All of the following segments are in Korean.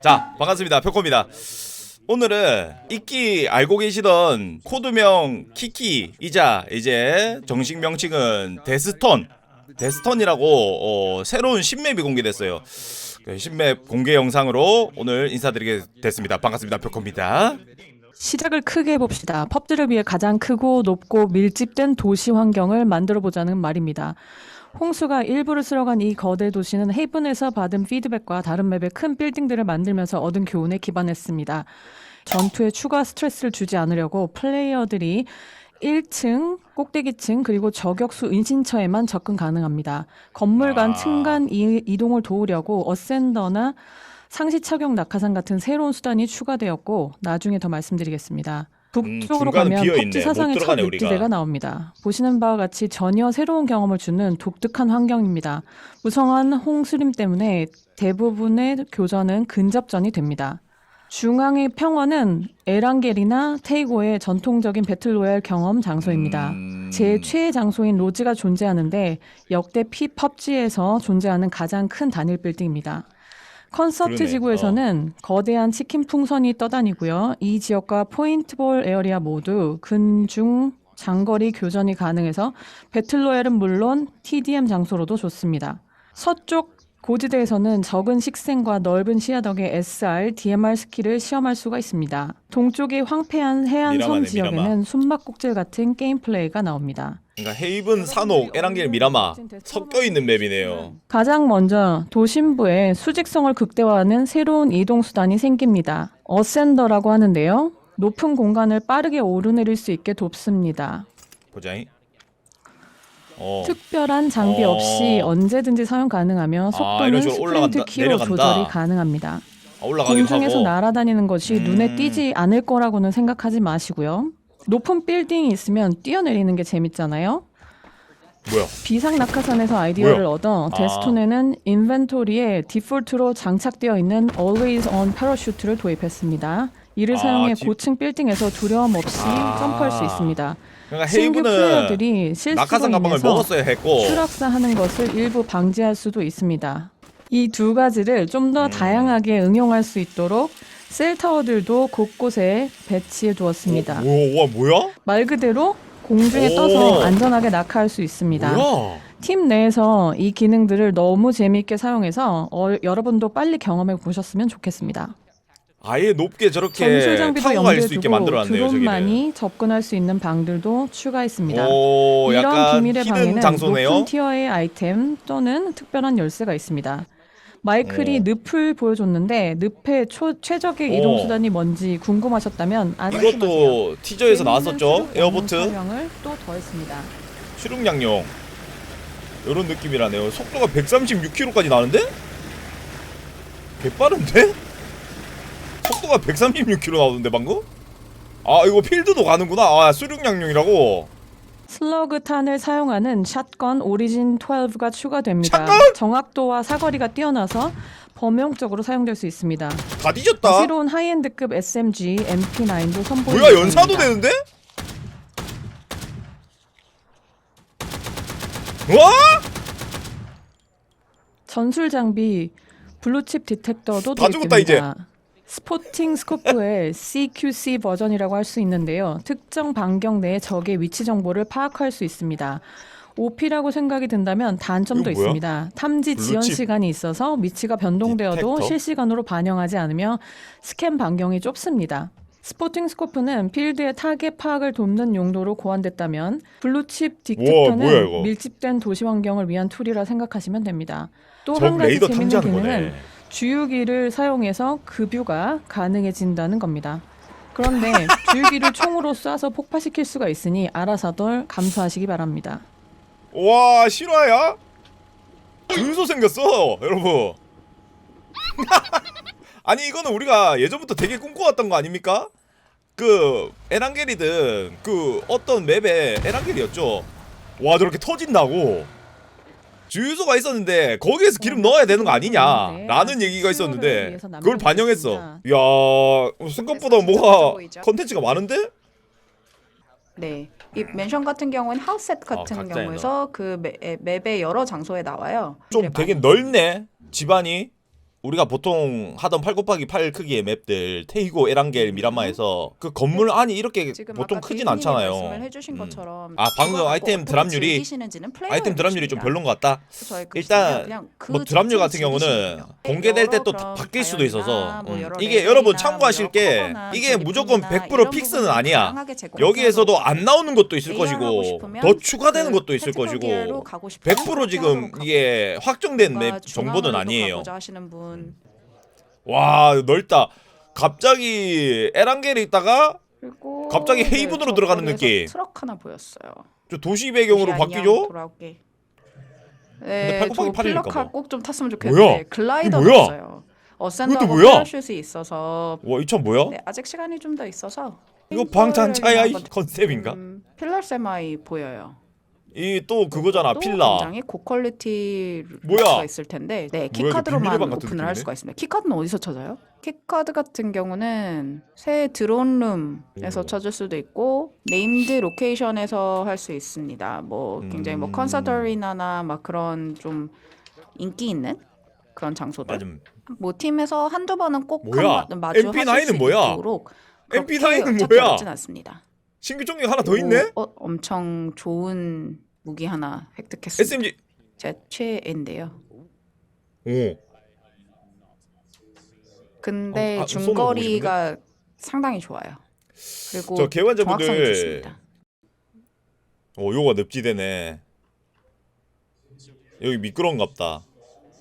자 반갑습니다. 표코입니다. 오늘은 익기 알고 계시던 코드명 키키이자 이제 정식 명칭은 데스톤 데스톤이라고 어, 새로운 신맵이 공개됐어요. 그 신맵 공개 영상으로 오늘 인사드리게 됐습니다. 반갑습니다 표코입니다. 시작을 크게 해봅시다. 펍들을 위해 가장 크고 높고 밀집된 도시 환경을 만들어 보자는 말입니다. 홍수가 일부를 쓸어간 이 거대 도시는 헤이븐에서 받은 피드백과 다른 맵의 큰 빌딩들을 만들면서 얻은 교훈에 기반했습니다. 전투에 추가 스트레스를 주지 않으려고 플레이어들이 1층, 꼭대기층, 그리고 저격수 은신처에만 접근 가능합니다. 건물 간 아. 층간 이동을 도우려고 어센더나 상시 착용 낙하산 같은 새로운 수단이 추가되었고 나중에 더 말씀드리겠습니다. 북쪽으로 음, 중간은 가면 비어 있네. 펍지 못 사상의 첫 들어가네, 우리가. 늪지대가 나옵니다. 보시는 바와 같이 전혀 새로운 경험을 주는 독특한 환경입니다. 무성한 홍수림 때문에 대부분의 교전은 근접전이 됩니다. 중앙의 평원은 에란겔이나 테이고의 전통적인 배틀로얄 경험 장소입니다. 음, 제 최애 장소인 로즈가 존재하는데 역대 피 펍지에서 존재하는 가장 큰 단일 빌딩입니다. 콘서트 그러네. 지구에서는 거대한 치킨 풍선이 떠다니고요. 이 지역과 포인트볼 에어리아 모두 근중 장거리 교전이 가능해서 배틀로얄은 물론 TDM 장소로도 좋습니다. 서쪽 고지대에서는 적은 식생과 넓은 시야 덕에 SR, DMR 스킬을 시험할 수가 있습니다. 동쪽의 황폐한 해안섬 미라마네, 지역에는 미라마. 숨막꼭질 같은 게임 플레이가 나옵니다. 그러니까 헤이븐, 산옥, 에란겔, 미라마 섞여 있는 맵이네요 가장 먼저 도심부에 수직성을 극대화하는 새로운 이동 수단이 생깁니다. 어센더라고 하는데요. 높은 공간을 빠르게 오르내릴 수 있게 돕습니다. 보자잉 어. 특별한 장비 어. 없이 언제든지 사용 가능하며 이런 속도는 식으로 올라간다, 스프린트 키로 내려간다. 조절이 가능합니다. 아, 올라가기도 공중에서 하고 날아다니는 것이 음. 눈에 띄지 않을 거라고는 생각하지 마시고요. 높은 빌딩이 있으면 뛰어내리는 게 재밌잖아요. 뭐야 비상 낙하산에서 아이디어를 뭐야? 얻어 아. 데스톤에는 인벤토리에 디폴트로 장착되어 있는 Always On 패러슈트를 도입했습니다. 이를 아, 사용해 디- 고층 빌딩에서 두려움 없이 아. 점프할 수 있습니다. 그러니까 신규 플레이어들이 실수로 낙하산 가방을 인해서 먹었어야 했고 추락사하는 것을 일부 방지할 수도 있습니다. 이 두 가지를 좀더 음. 다양하게 응용할 수 있도록 셀타워들도 곳곳에 배치해 두었습니다. 오, 와 뭐야? 말 그대로 공중에 오. 떠서 안전하게 낙하할 수 있습니다. 뭐야? 팀 내에서 이 기능들을 너무 재미있게 사용해서 어, 여러분도 빨리 경험해 보셨으면 좋겠습니다. 아예 높게 저렇게 장비도 타고 갈 수 있게 두고 만들어놨네요 저기는. 드론만이 접근할 수 있는 방들도 추가했습니다. 오, 이런 약간 비밀의 히든 방에는 장소네요. 높은 티어의 아이템 또는 특별한 열쇠가 있습니다. 마이클이 오. 늪을 보여줬는데 늪의 초, 최적의 이동 오. 수단이 뭔지 궁금하셨다면 안심하세요. 이것도 티저에서 나왔었죠. 에어보트 수륙 촬영을 또 더했습니다. 수륙 양용 이런 느낌이라네요. 속도가 136km까지 나는데? 개빠른데? 속도가 136km 나오는데 방금? 아 이거 필드도 가는구나. 아 수륙 양용이라고. 슬러그 탄을 사용하는 샷건 오리진 12가 추가됩니다. 샷건? 정확도와 사거리가 뛰어나서 범용적으로 사용될 수 있습니다. 다 뒤졌다. 새로운 하이엔드급 SMG MP9도 선보입니다. 뭐야 연사도 되는데? 와? 전술 장비 블루칩 디텍터도 다 죽었다, 이제. 도입됩니다. 스포팅 스코프의 CQC 버전이라고 할 수 있는데요. 특정 반경 내의 적의 위치 정보를 파악할 수 있습니다. OP라고 생각이 든다면 단점도 이거 뭐야? 있습니다. 탐지 지연 블루칩 시간이 있어서 위치가 변동되어도 디텍터? 실시간으로 반영하지 않으며 스캔 반경이 좁습니다. 스포팅 스코프는 필드의 타겟 파악을 돕는 용도로 고안됐다면 블루칩 우와, 뭐야, 이거? 디텍터는 밀집된 도시 환경을 위한 툴이라 생각하시면 됩니다. 또한적 가지 레이더 재밌는 탐지하는 기능은 거네. 주유기를 사용해서 급유가 가능해진다는 겁니다. 그런데 주유기를 총으로 쏴서 폭파시킬 수가 있으니 알아서들 감수하시기 바랍니다. 와 실화야? 준소 생겼어 여러분 아니 이거는 우리가 예전부터 되게 꿈꿔왔던 거 아닙니까? 그 에란겔이든 그 어떤 맵에 에란겔이었죠 와 저렇게 터진다고 주유소가 있었는데 거기에서 기름 넣어야 되는 거 아니냐? 라는 얘기가 있었는데 그걸 반영했어. 야 생각보다 뭐가 컨텐츠가 많은데? 네. 이 맨션 같은 경우는 하우스 셋 같은 아, 경우에서 그 맵- 에, 맵의 여러 장소에 나와요. 좀 네, 되게 넓네 집안이 우리가 보통 하던 8 곱하기 8 크기의 맵들 테이고 에란겔 미라마에서 그 건물 안이 이렇게 지금 보통 아까 크진 비님이 않잖아요. 해주신 음. 것처럼 아, 방금 그거 갖고 아이템 어떻게 드랍률이- 즐기시는지는 플레이어의 아이템 드랍률이 좀 몫입니다. 별론 것 같다. 저희 그 일단 그냥 그 뭐 드랍률 같은 자체를 경우는 즐기시면 돼요. 공개될 때 여러 또 그런 바뀔 수도 있어서 뭐 음. 여러 이게 레벨이나 여러분 뭐 참고하실 여러 게 커버나 이게 무조건 전리품이나 100% 이런 픽스는 부분을 아니야. 제공해서 여기에서도 안 나오는 것도 있을 AR 하고 것이고 싶으면 더 추가되는 그 것도 있을 것이고 가고 싶으면 100% 지금 이게 확정된 맵 정보는 아니에요. 가고자 하시는 분와 넓다. 갑자기 에란겔에 있다가 그리고 갑자기 네, 헤이븐으로 저 들어가는 느낌. 트럭 하나 보였어요. 저 도시 배경으로 도시 안녕, 바뀌죠? 돌아올게. 근데 네, 팔 저 곱하기 팔이니까 필러카 뭐. 꼭 좀 탔으면 뭐야? 좋겠는데 글라이더 뭐야? 없어요. 어센더 이것도 하고 뭐야? 패러슛이 있어서 와 이 차 뭐야? 네, 아직 시간이 좀 더 있어서 이거 방탄차야 이 컨셉인가? 음, 필러 세마이 보여요. 이 또 그거잖아 또 필라. 굉장히 고퀄리티 뭐야? 가 있을 텐데 네 키카드로만 같은 오픈을 할 느낌이네? 수가 있습니다. 키카드는 어디서 찾아요? 키카드 같은 경우는 새 드론룸에서 오. 찾을 수도 있고 네임드 로케이션에서 할 수 있습니다. 뭐 굉장히 뭐 음. 컨서트 어리나나 막 그런 좀 인기 있는 그런 장소들. 맞음. 뭐 팀에서 한두 번은 꼭 뭐야? 한 번 마주 MP9 하실 수는 뭐야? 있도록 MP9 는 그렇게 뭐야? 어렵진 않습니다. 신규 종류 하나 더 있네? 오, 어, 엄청 좋은 무기 하나 획득했습니다. SMG. 제 최애인데요. 오. 근데 어, 아, 쏘는 거 중거리가 상당히 좋아요. 그리고 저 개발자분들. 좋습니다. 오 요가 늪지대네. 여기 미끄러운갑다.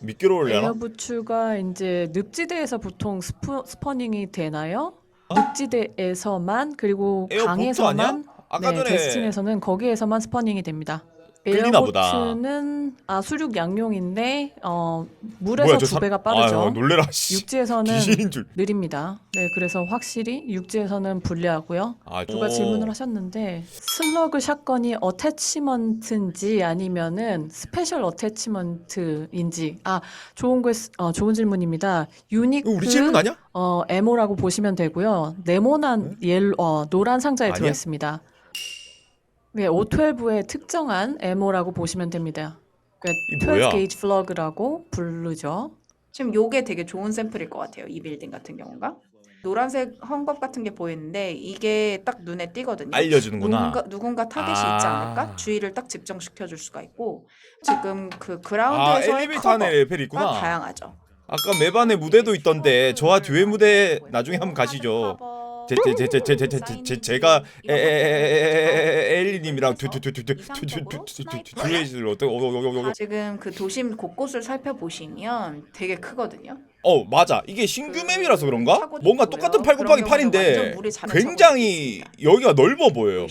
미끄러울려나? 에어 부츠가 이제 늪지대에서 보통 스프, 스퍼닝이 되나요? 어? 늪지대에서만 그리고 강에서만 아니야? 아까 네, 전에 데스틴에서는 거기에서만 스퍼닝이 됩니다. 끌리나 보다. 에어보트는 아 수륙 양용인데 어 물에서 두 사- 배가 빠르죠. 아유, 놀래라 씨. 육지에서는 귀신인 줄. 느립니다. 네, 그래서 확실히 육지에서는 불리하고요. 아, 누가 오. 질문을 하셨는데 슬러그 샷건이 어태치먼트인지 아니면은 스페셜 어태치먼트인지 아 좋은 거 어, 좋은 질문입니다. 유니크 이거 우리 질문 아니야? 어 에모라고 보시면 되고요. 네모난 옐 어, 노란 상자에 아니야? 들어 있습니다. 네, O12의 특정한 에모라고 보시면 됩니다. 이 그러니까 뭐야? 12 게이지 플러그라고 부르죠. 지금 요게 되게 좋은 샘플일 것 같아요. 이 빌딩 같은 경우가 노란색 헝겊 같은 게 보이는데 이게 딱 눈에 띄거든요. 알려주는구나. 누군가, 누군가 타겟이 있지 아. 않을까? 주의를 딱 집중시켜 줄 수가 있고 지금 그 아 그라운드에서의 엘리베이터 안에 커버가 레벨이 있구나. 다양하죠. 아까 맵 안에 무대도 있던데 저와 듀엣 무대 나중에 한번 가시죠. 제제제제제제제 제가 엘리님이랑 듀엣을 어떻게 아, 지금 그 도심 곳곳을 살펴보시면 되게 크거든요. 어 맞아 이게 신규 맵이라서 그런가? 뭔가. 똑같은 8 곱하기 그런 경우는 8인데 완전 물이 자는 굉장히 여기가 넓어 보여요.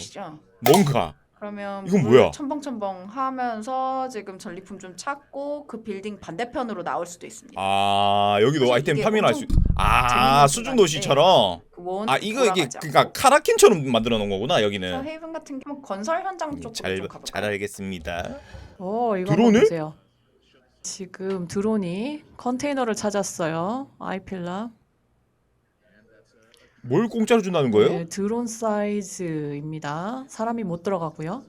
뭔가 그러면 이건 물 뭐야? 첨벙첨벙 하면서 지금 전리품 좀 찾고 그 빌딩 반대편으로 나올 수도 있습니다. 아 여기도 사실 아이템 이게 파밍할 수. 엄청 아 재밌는 수중 도시처럼. 그 원, 아 이거 이게 그러니까. 카라킨처럼 만들어 놓은 거구나 여기는. 헤이븐 같은 경우 건설 현장 쪽으로 잘좀잘 가볼까요? 알겠습니다. 어, 이거 드론을? 보세요. 지금 드론이 컨테이너를 찾았어요. 아이필라. 뭘 공짜로 준다는 거예요? 네, 드론 사이즈입니다. 사람이 못 들어가고요.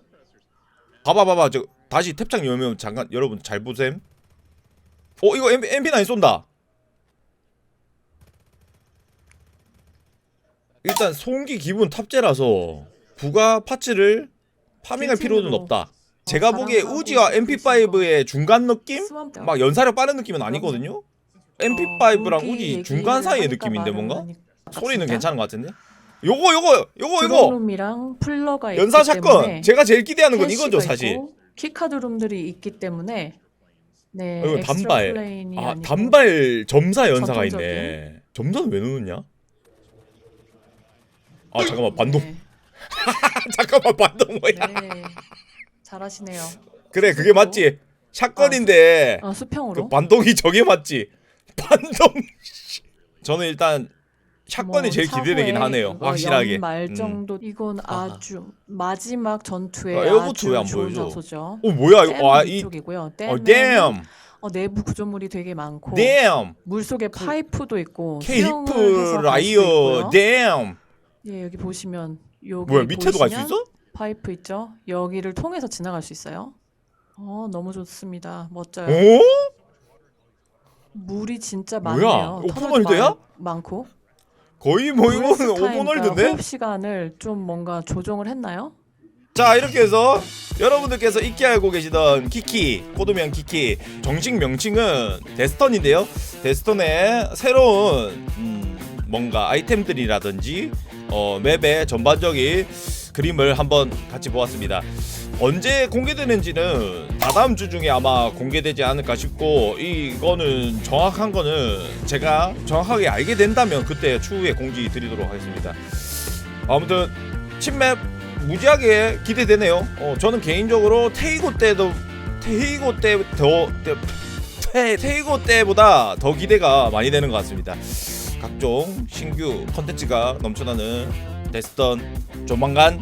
봐봐 봐봐 저 다시 탭창 열면 잠깐 여러분 잘 보셈. 어 이거 MP, MP9 쏜다. 일단 송기 기본 탑재라서 부가 파츠를 파밍할 필요는 없다. 제가 보기에 우지와 싶으신 MP5의 중간 느낌? 막 연사력 빠른 느낌은 아니거든요. MP5랑 우지 중간 사이의 느낌인데 뭔가? 소리는 괜찮은 것 같은데. 요거 요거 요거 이거 드론룸이랑 플러가 있기 연사 샷건 때문에 제가 제일 기대하는 건 캐시가 이거죠 사실. 있고 키카드룸들이 있기 때문에 네, 어, 이거 엑스트라 단발. 플레인이 아 아니고 단발 점사 연사가. 있네. 점사는 왜 넣느냐? 아 잠깐만 반동. 네, 잠깐만 반동 뭐야? 네. 잘하시네요. 그래 그게 맞지. 샷건인데 아, 수평으로. 그 반동이 저게 맞지. 반동. 저는 일단 샷건이 뭐 제일 기대되긴 하네요. 그거 확실하게. 연말 음. 정도 이건 아하. 아주 마지막 전투에 아, 왜안 아주 좋은 보여줘? 장소죠. 어 뭐야 이거? 댐 아, 이 이쪽이고요. 어 damn. 어, 내부 구조물이 되게 많고 damn. 물 속에 파이프도 있고 케이프 해서 갈 라이어 있고요. damn. 예, 여기 보시면 여기 뭐야 밑에도 갈 수 보시면 있어? 파이프 있죠? 여기를 통해서 지나갈 수 있어요. 어, 너무 좋습니다. 멋져요. 어? 물이 진짜 뭐야? 많네요. 오픈월드야? 터널도 많- 많고. 거의 뭐 이거는 브레스 타임과 오픈월드인데? 호흡 시간을 좀 뭔가 조정을 했나요? 자 이렇게 해서 여러분들께서 익히 알고 계시던 키키 코드명 키키 정식 명칭은 데스턴인데요 데스턴의 새로운 음, 뭔가 아이템들이라든지 어, 맵의 전반적인 그림을 한번 같이 보았습니다 언제 공개되는지는 다다음 주 중에 아마 공개되지 않을까 싶고 이거는 정확한 거는 제가 정확하게 알게 된다면 그때 추후에 공지 드리도록 하겠습니다 아무튼 칩맵 무지하게 기대되네요. 어, 저는 개인적으로 테이고 때도 테이고 때더 테, 테이고 때보다 더 기대가 많이 되는 것 같습니다. 각종 신규 컨텐츠가 넘쳐나는 데스턴 조만간